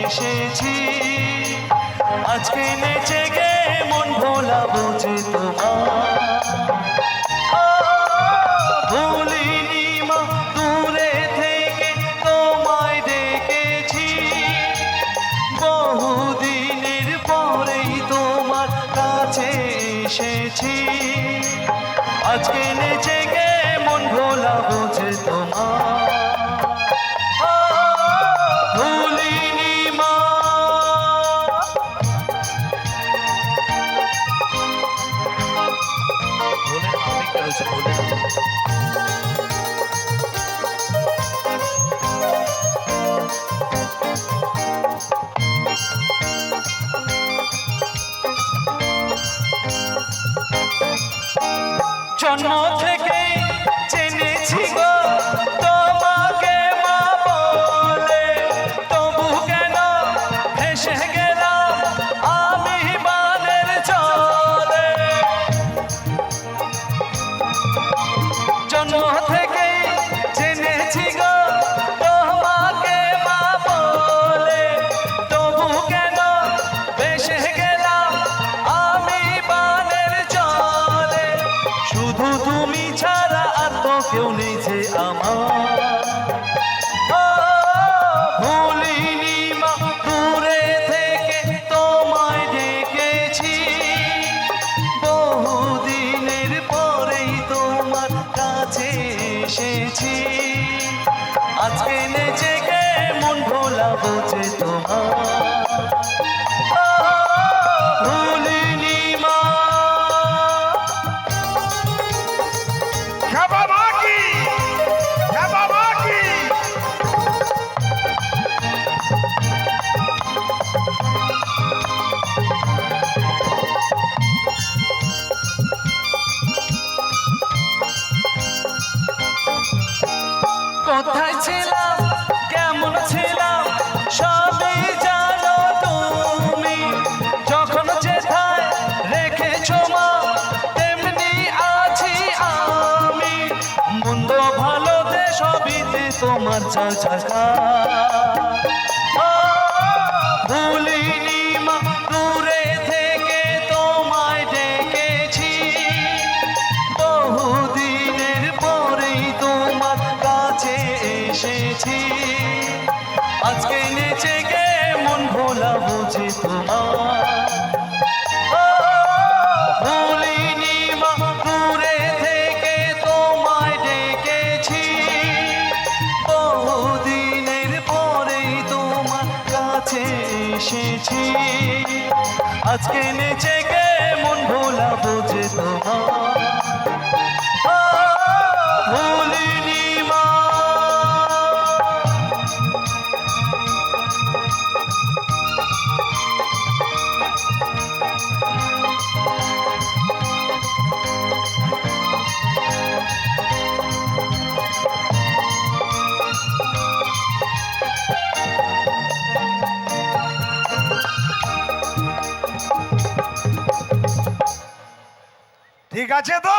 এসেছি। আজকে নেচে গে মন ভোলা বুঝে ভুলিনি মা, দূরে থেকে তোমায় ডেকেছি বহুদিনের পরেই তোমার কাছে এসেছি। আজকে নেচে গে মন ভোলা বুঝে জন্ম থেকে জেনেছি গো তোমাকে মা বলে তবু কেন ভেসে এসেছি আজকে গে মন ভোলা বুঝে তোমার। কোথায় ছিলাম? কেমন ছিলাম? সবই জানো তুমি। যখন যেথায় রেখেছো মা, তেমনি আছি আমি। মন্দ ভালোতে সবিতে তোমার চাকা ভুলিনি বুঝে তোমার ভুলিনি ডেকেছি। বহুদিনের পরেই তোমার কাছে এসেছি। আজকে নেচে গে মন ভোলা বুঝে তোমার ঠিক আছে তো